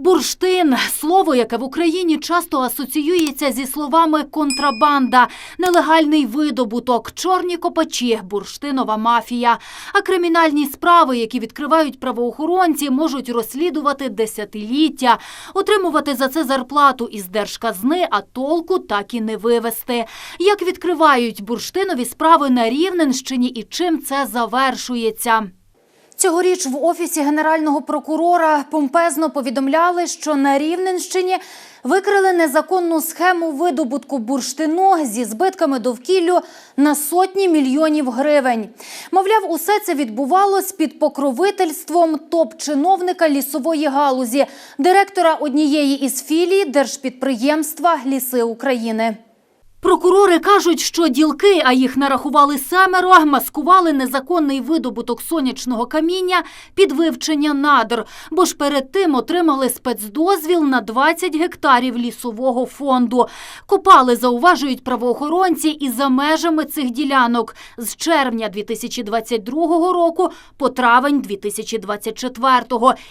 Бурштин слово, яке в Україні часто асоціюється зі словами контрабанда, нелегальний видобуток, чорні копачі, бурштинова мафія. А кримінальні справи, які відкривають правоохоронці, можуть розслідувати десятиліття, отримувати за це зарплату із держказни, а толку так і не вивести. Як відкривають бурштинові справи на Рівненщині і чим це завершується? Цьогоріч в офісі генерального прокурора помпезно повідомляли, що на Рівненщині викрили незаконну схему видобутку бурштину зі збитками довкіллю на сотні мільйонів гривень. Мовляв, усе це відбувалось під покровительством топ-чиновника лісової галузі, директора однієї із філій держпідприємства Ліси України. Прокурори кажуть, що ділки, а їх нарахували семеро, маскували незаконний видобуток сонячного каміння під вивчення надр, бо ж перед тим отримали спецдозвіл на 20 гектарів лісового фонду. Копали, зауважують правоохоронці, і за межами цих ділянок з червня 2022 року по травень 2024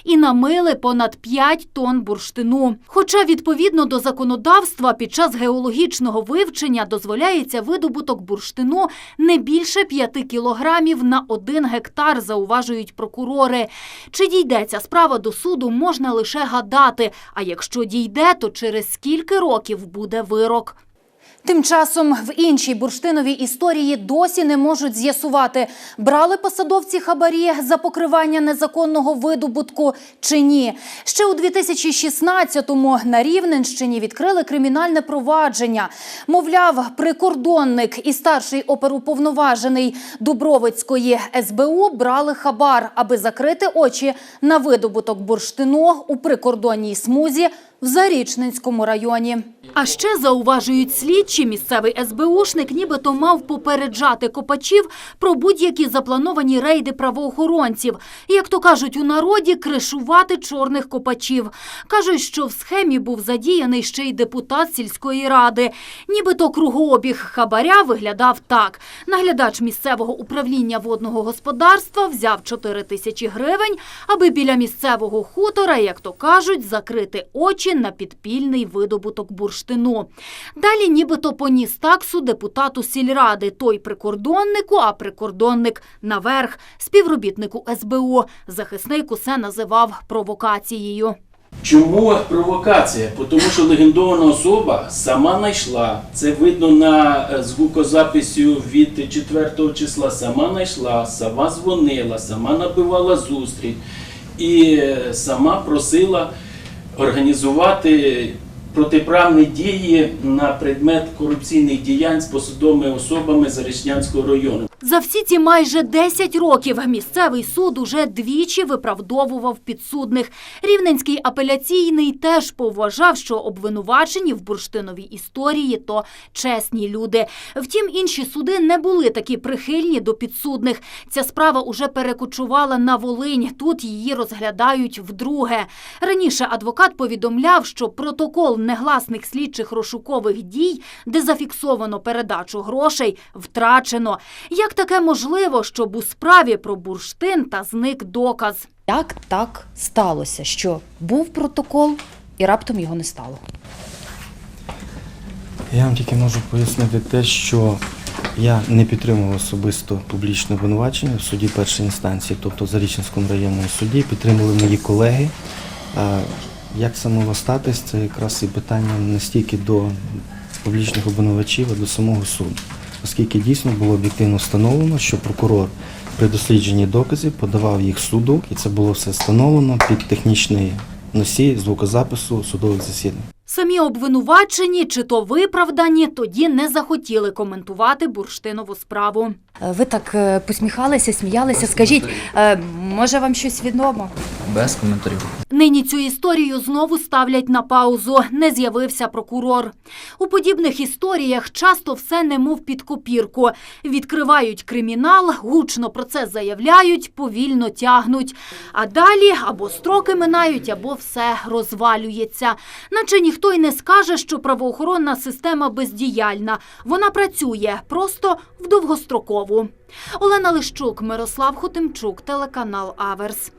і намили понад 5 тонн бурштину. Хоча відповідно до законодавства під час геологічного вивчення дозволяється видобуток бурштину не більше 5 кілограмів на 1 гектар, зауважують прокурори. Чи дійде ця справа до суду, можна лише гадати. А якщо дійде, то через скільки років буде вирок. Тим часом в іншій бурштиновій історії досі не можуть з'ясувати, брали посадовці хабарі за покривання незаконного видобутку чи ні. Ще у 2016-му на Рівненщині відкрили кримінальне провадження. Мовляв, прикордонник і старший оперуповноважений Дубровицької СБУ брали хабар, аби закрити очі на видобуток бурштину у прикордонній смузі в Зарічненському районі. А ще зауважують слідчі, місцевий СБУшник нібито мав попереджати копачів про будь-які заплановані рейди правоохоронців. Як то кажуть у народі, кришувати чорних копачів. Кажуть, що в схемі був задіяний ще й депутат сільської ради. Нібито кругообіг хабаря виглядав так. Наглядач місцевого управління водного господарства взяв 4 тисячі гривень, аби біля місцевого хутора, як то кажуть, закрити очі на підпільний видобуток бурштину. Далі нібито поніс таксу депутату сільради, той прикордоннику, а прикордонник наверх, співробітнику СБУ. Захисник усе називав провокацією. Чому провокація? Тому що легендована особа сама знайшла. Це видно на е, звукозаписі від 4 числа. Сама знайшла, сама дзвонила, сама набивала зустріч і е, сама просила організувати протиправні дії на предмет корупційних діянь з посадовими особами Зарічнянського району. За всі ці майже 10 років місцевий суд уже двічі виправдовував підсудних. Рівненський апеляційний теж поважав, що обвинувачені в бурштиновій історії то чесні люди. Втім, інші суди не були такі прихильні до підсудних. Ця справа уже перекочувала на Волинь. Тут її розглядають вдруге. Раніше адвокат повідомляв, що протокол негласних слідчих розшукових дій, де зафіксовано передачу грошей, втрачено. Як таке можливо, щоб у справі про бурштин та зник доказ? Як так сталося, що був протокол і раптом його не стало? Я вам тільки можу пояснити те, що я не підтримував особисто публічне обвинувачення в суді першої інстанції, тобто в Зарічненському районному суді, підтримували мої колеги. Як це статись, це якраз і питання не стільки до публічних обвинувачів, а до самого суду. Оскільки дійсно було об'єктивно встановлено, що прокурор при дослідженні доказів подавав їх суду, і це було все встановлено під технічний носій звукозапису судових засідань. Самі обвинувачені чи то виправдані тоді не захотіли коментувати бурштинову справу. Е, Ви так е, посміхалися, сміялися. Скажіть, е, може вам щось відомо? Без коментарів. Нині цю історію знову ставлять на паузу. Не з'явився прокурор. У подібних історіях часто все немов під копірку. Відкривають кримінал, гучно про це заявляють, повільно тягнуть. А далі або строки минають, або все розвалюється. Наче ніхто й не скаже, що правоохоронна система бездіяльна. Вона працює просто в довгострокову. Олена Лищук, Мирослав Хотимчук, телеканал Аверс.